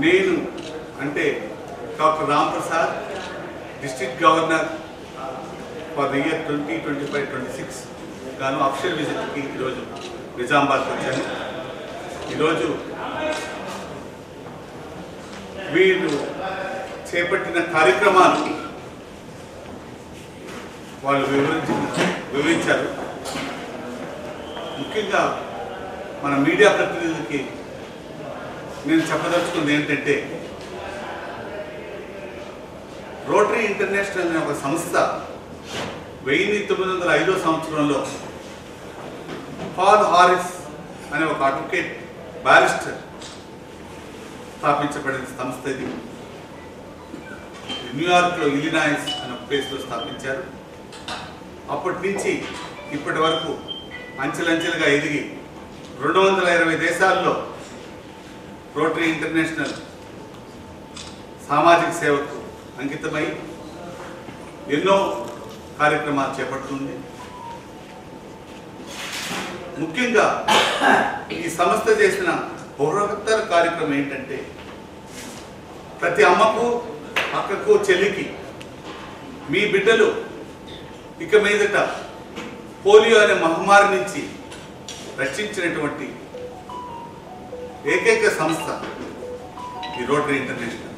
నేను అంటే doctor Ram Prasad district governor for the year twenty twenty five twenty six గాను official విజిట్కి ఈరోజు నిజామాబాద్ వచ్చాను. ఈరోజు వీళ్ళు చేపట్టిన కార్యక్రమాలు వాళ్ళు వివరించి వివరించారు. ముఖ్యంగా మన మీడియా ప్రతినిధులకి నేను చెప్పదలుచుకుంది ఏంటంటే రోటరీ ఇంటర్నేషనల్ అనే ఒక సంస్థ వెయ్యి తొమ్మిది వందల ఐదో సంవత్సరంలో పాల్ హారిస్ అనే ఒక అడ్వకేట్ బ్యారిస్టర్ స్థాపించబడిన సంస్థ ఇది. న్యూయార్క్లో ఇలినాయిస్ అనే ప్లేస్లో స్థాపించారు. అప్పటి నుంచి ఇప్పటి వరకు అంచెలంచెలుగా ఎదిగి రెండు వందల ఇరవై దేశాల్లో రోటరీ ఇంటర్నేషనల్ సామాజిక సేవకు అంకితమై ఎన్నో కార్యక్రమాలు చేపడుతుంది. ముఖ్యంగా ఈ సంస్థ చేసిన బృహత్తర కార్యక్రమం ఏంటంటే ప్రతి అమ్మకు అక్కకు చెల్లికి మీ బిడ్డలు ఇక మీదట పోలియో అనే మహమ్మారి నుంచి రక్షించినటువంటి ఏకైక సంస్థ ఈ రోటరీ ఇంటర్నేషనల్.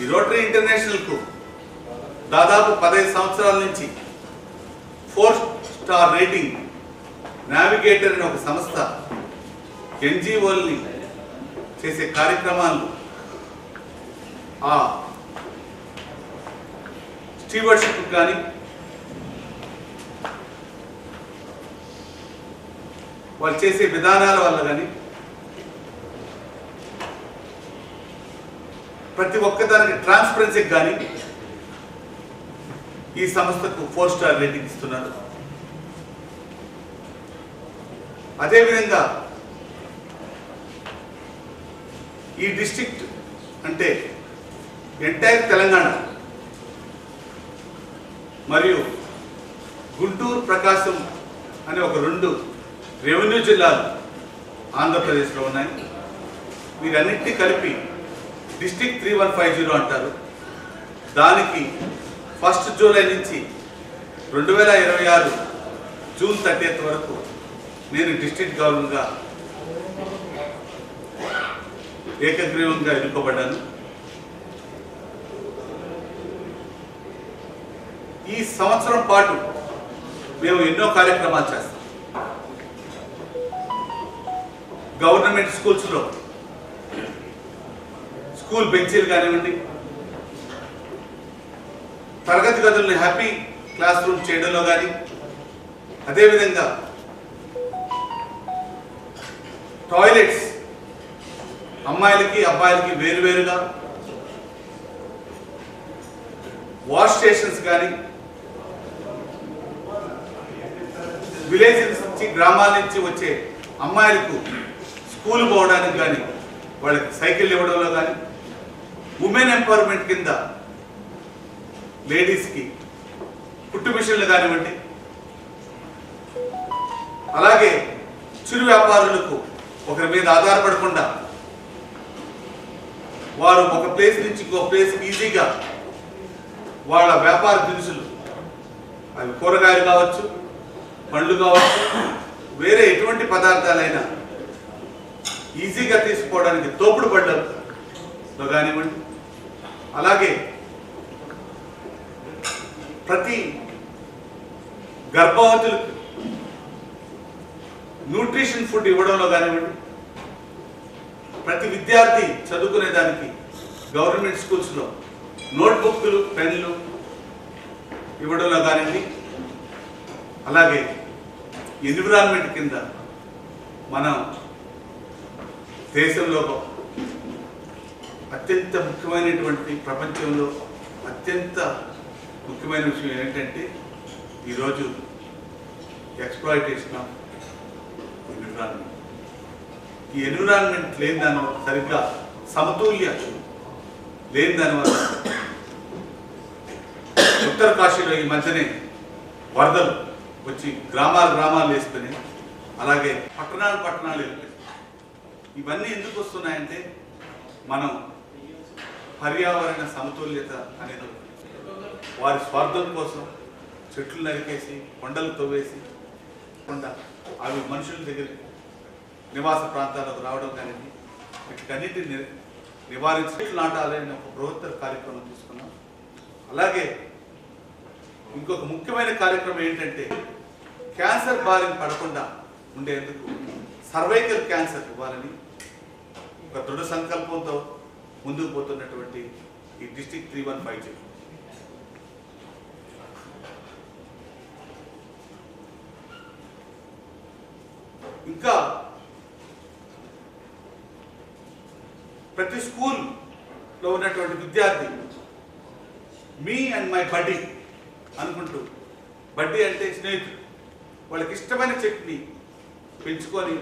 ఈ రోటరీ ఇంటర్నేషనల్కు దాదాపు పదహైదు సంవత్సరాల నుంచి ఫోర్ స్టార్ రేటింగ్ నావిగేటర్ అనే ఒక సంస్థ ఎన్జిఓల్ని చేసే కార్యక్రమాలు ఆ స్టీవర్షిప్ కానీ వాళ్ళు చేసే విధానాల వల్ల కానీ ప్రతి ఒక్కదానికి ట్రాన్స్పరెన్సీకి కానీ ఈ సంస్థకు ఫోర్ స్టార్ రేటింగ్ ఇస్తున్నారు. అదేవిధంగా ఈ డిస్ట్రిక్ట్ అంటే ఎంటైర్ తెలంగాణ మరియు గుంటూరు ప్రకాశం అనే ఒక రెండు రెవెన్యూ జిల్లాలు ఆంధ్రప్రదేశ్లో ఉన్నాయి. వీరన్నింటినీ కలిపి district three one five zero అంటారు. దానికి ఫస్ట్ జూలై నుంచి రెండు వేల ఇరవై ఆరు జూన్ థర్టీఎత్ వరకు నేను డిస్టిక్ గవర్నర్గా ఏకగ్రీవంగా ఎన్నుకోబడ్డాను. ఈ సంవత్సరం పాటు మేము ఎన్నో కార్యక్రమాలు చేస్తాం. గవర్నమెంట్ స్కూల్స్లో స్కూల్ బెంచీలు కానివ్వండి. తరగతి గదుల్ని హ్యాపీ క్లాస్ రూమ్ చేయడంలో కానీ అదేవిధంగా టాయిలెట్స్ అమ్మాయిలకి అబ్బాయిలకి వేరువేరుగా వాష్ స్టేషన్స్ కానీ విలేజెస్ నుంచి గ్రామాల నుంచి వచ్చే అమ్మాయిలకు స్కూల్ పోవడానికి కానీ వాళ్ళకి సైకిల్ ఇవ్వడంలో కానీ ఉమెన్ ఎంపవర్మెంట్ కింద లేడీస్కి కుట్టు మిషన్లు కానివ్వండి అలాగే చిరు వ్యాపారులకు ఒకరి మీద ఆధారపడకుండా వారు ఒక ప్లేస్ నుంచి ఇంకో ప్లేస్ ఈజీగా వాళ్ళ వ్యాపార దినుసులు అవి కూరగాయలు కావచ్చు పండ్లు కావచ్చు వేరే ఎటువంటి పదార్థాలైనా ఈజీగా తీసుకోవడానికి తోపుడు బండ్లలో కానివ్వండి. అలాగే ప్రతి గర్భవతులకు న్యూట్రిషన్ ఫుడ్ ఇవ్వడంలో కానివ్వండి ప్రతి విద్యార్థి చదువుకునే దానికి గవర్నమెంట్ స్కూల్స్లో నోట్బుక్లు పెన్లు ఇవ్వడంలో కానివ్వండి. అలాగే ఎన్విరాన్మెంట్ కింద మనం దేశంలో అత్యంత ముఖ్యమైనటువంటి ప్రపంచంలో అత్యంత ముఖ్యమైన విషయం ఏంటంటే ఈరోజు ఎక్స్ప్లాయిటేషన్ ఆఫ్ ఎన్విరాన్మెంట్ ఈ ఎన్విరాన్మెంట్ లేని దానివల్ల సరిగ్గా సమతుల్య లేని దానివల్ల ఉత్తర కాశీలో ఈ మధ్యనే వరదలు వచ్చి గ్రామాలు గ్రామాలు వేసుకొని అలాగే పట్టణాలు పట్టణాలు వెళ్ళి ఇవన్నీ ఎందుకు వస్తున్నాయంటే మనం పర్యావరణ సమతుల్యత అనేది వారి స్వార్థం కోసం చెట్లు నరికేసి కొండలు తవ్వేసి కొండ అవి మనుషుల దగ్గర నివాస ప్రాంతాలకు రావడం కానీ వీటికన్నిటిని నివారించి చెట్లు నాటాలనే ఒక బృహత్తర కార్యక్రమం తీసుకున్నాం. అలాగే ఇంకొక ముఖ్యమైన కార్యక్రమం ఏంటంటే క్యాన్సర్ బారిన పడకుండా ఉండేందుకు సర్వైకల్ క్యాన్సర్ ఇవ్వాలని ఒక దృఢ సంకల్పంతో ముందుకు పోతున్నటువంటి ఈ district three one five zero. ఇంకా ప్రతి స్కూల్లో ఉన్నటువంటి విద్యార్థి మీ అండ్ మై బడ్డీ అనుకుంటూ బడ్డీ అంటే స్నేహితుడు వాళ్ళకి ఇష్టమైన చెట్టుని పెంచుకొని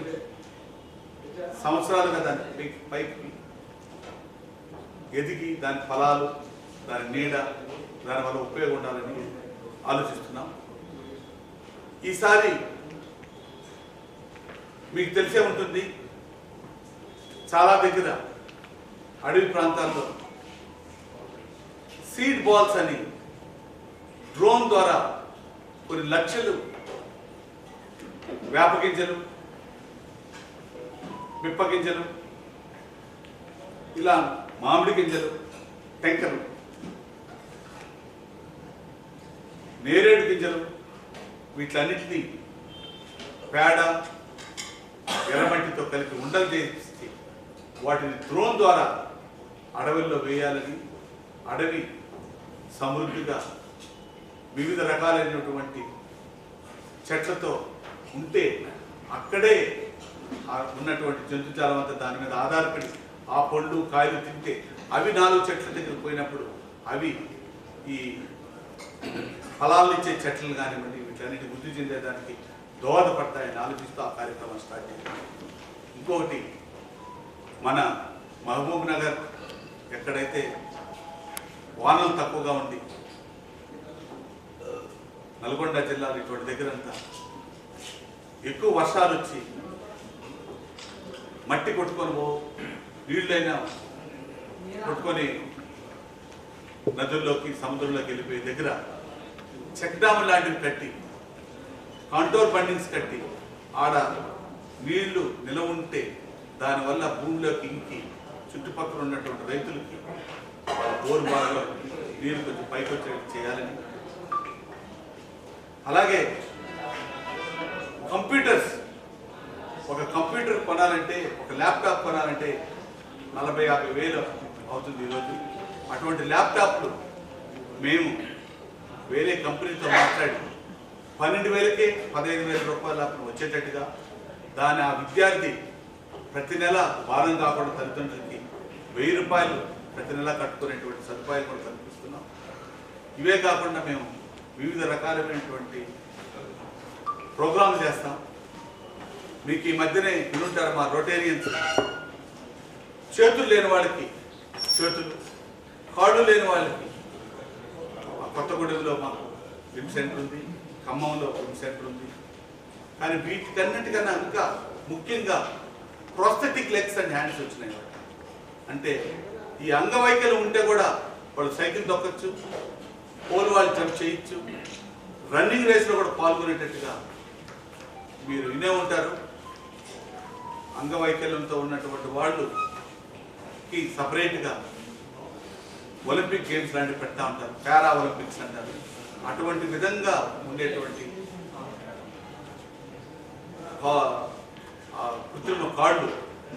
సంవత్సరాలుగా దాని పై- పైకి ఎదిగి దాని ఫలాలు దాని నీడ దాని వల్ల ఉపయోగం ఉండాలని ఆలోచిస్తున్నాం. ఈసారి మీకు తెలిసే ఉంటుంది చాలా దగ్గర అడవి ప్రాంతాల్లో సీడ్ బాల్స్ అని డ్రోన్ ద్వారా కొన్ని లక్షలు వేపగింజలు మిప్ప గింజలు ఇలా మామిడి గింజలు టెంకలు నేరేడు గింజలు వీటన్నిటినీ పేడ ఎర్రమట్టితో కలిపి ఉండలు చేసి వాటిని డ్రోన్ ద్వారా అడవుల్లో వేయాలని అడవి సమృద్ధిగా వివిధ రకాలైనటువంటి చెట్లతో ఉంటే అక్కడే ఉన్నటువంటి జంతుజాలం అంతా దాని మీద ఆధారపడి ఆ పండ్లు కాయలు తింటే అవి నాలుగు చెట్ల దగ్గర పోయినప్పుడు అవి ఈ ఫలాలు ఇచ్చే చెట్లను కానివ్వండి వీటన్నిటి వృద్ధి చెందేదానికి దోహదపడతాయని ఆలోచిస్తూ ఆ కార్యక్రమం స్టార్ట్ చేయాలి ఇంకొకటి మన మహబూబ్ నగర్ ఎక్కడైతే వానలు తక్కువగా ఉంది నల్గొండ జిల్లాలో ఇటువంటి దగ్గరంతా ఎక్కువ వర్షాలు వచ్చి మట్టి కొట్టుకొని పో. నీళ్ళైనా కొట్టుకొని నదుల్లోకి సముద్రంలోకి వెళ్ళిపోయే దగ్గర చెక్ డ్యామ్ లాంటివి కట్టి కాంటోర్ బండింగ్స్ కట్టి ఆడ నీళ్ళు నిలవ ఉంటే దానివల్ల భూమిలోకి ఇంకి చుట్టుపక్కల ఉన్నటువంటి రైతులకి వాళ్ళ బోర్ బాగా నీరు కొంచెం పైకి వచ్చేట్టు చేయాలని. అలాగే కంప్యూటర్స్ ఒక కంప్యూటర్ కొనాలంటే ఒక ల్యాప్టాప్ కొనాలంటే నలభై యాభై వేలు అవుతుంది ఈరోజు అటువంటి ల్యాప్టాప్లు మేము వేరే కంపెనీతో మాట్లాడి పన్నెండు వేలకే పదహైదు వేల రూపాయలు అప్పుడు వచ్చేటట్టుగా దాని ఆ విద్యార్థి ప్రతి నెల భారం కాకుండా తల్లిదండ్రులకి వెయ్యి రూపాయలు ప్రతి నెల కట్టుకునేటువంటి సదుపాయాలు కూడా కల్పిస్తున్నాం. ఇవే కాకుండా మేము వివిధ రకాలైనటువంటి ప్రోగ్రాంలు చేస్తాం. మీకు ఈ మధ్యనే వినుంటారు మా రొటేరియన్స్. చేతులు లేని వాళ్ళకి చేతులు కాళ్ళు లేని వాళ్ళకి. కొత్తగూడెంలో మాకు జిమ్ సెంటర్ ఉంది ఖమ్మంలో జిమ్ సెంటర్ ఉంది. కానీ వీటికన్నిటికన్నా ఇంకా ముఖ్యంగా ప్రోస్థెటిక్ లెగ్స్ అండ్ హ్యాండ్స్ వచ్చినాయి అంటే ఈ అంగవైకల్యం ఉంటే కూడా వాళ్ళు సైకిల్ తొక్కచ్చు పోల్ వాళ్ళు జంప్ చేయొచ్చు. రన్నింగ్ రేస్లో కూడా పాల్గొనేటట్టుగా మీరు వినే ఉంటారు. అంగవైకల్యంతో ఉన్నటువంటి వాళ్ళు కి సపరేట్గా ఒలింపిక్ గేమ్స్ లాంటివి పెడతా ఉంటారు పారా ఒలింపిక్స్ అంటారు. అటువంటి విధంగా ఉండేటువంటి కృత్రిమ కార్డు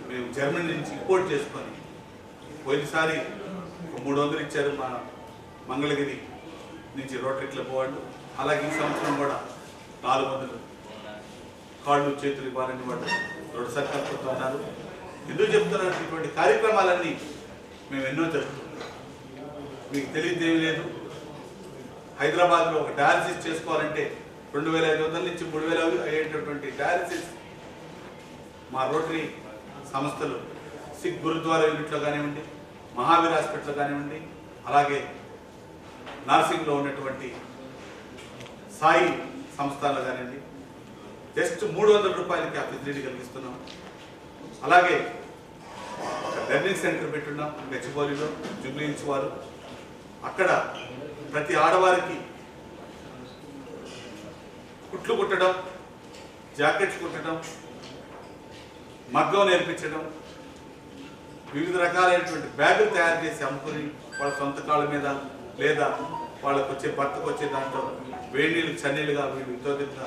మేము జర్మనీ నుంచి ఇంపోర్ట్ చేసుకొని పోయినసారి ఒక మూడు వందలు ఇచ్చారు మా మంగళగిరి నుంచి రోటరీ క్లబ్ వాళ్ళు. అలాగే ఈ సంవత్సరం కూడా నాలుగు వందలు కాళ్ళు చేతులు ఇవ్వాలని వాళ్ళు దృఢ సంకల్పంతో ఉన్నారు ఎందుకు చెప్తున్నారు ఇటువంటి కార్యక్రమాలన్నీ మేము ఎన్నో జరుపుకుంటున్నాం మీకు తెలియదేమి లేదు. హైదరాబాద్లో ఒక డయాలసిస్ చేసుకోవాలంటే రెండు వేల ఐదు వందల నుంచి మూడు వేల అయ్యేటటువంటి డయాలసిస్ మా రోటరీ సంస్థలు సిక్ గురుద్వారా యూనిట్లో కానివ్వండి మహావీర్ హాస్పిటల్ కానివ్వండి అలాగే నార్సింగ్లో ఉన్నటువంటి సాయి సంస్థలు కానివ్వండి జస్ట్ మూడు వందల రూపాయలకి ఆ ఫెసిలిటీ కలిగిస్తున్నాం అలాగే ఒక లెర్నింగ్ సెంటర్ పెట్టున్నాం గచ్చిబౌలిలో జూబ్లీన్స్ వారు. అక్కడ ప్రతి ఆడవారికి కుట్లు కుట్టడం జాకెట్స్ కుట్టడం మగ్గం నేర్పించడం వివిధ రకాలైనటువంటి బ్యాగులు తయారు చేసి అమ్ముకుని వాళ్ళ సొంత కాళ్ళ మీద లేదా వాళ్ళకు వచ్చే భర్తకు వచ్చే దాంట్లో వేడి నీళ్ళు చన్నీళ్ళుగా వీళ్ళు ఇతోదిగా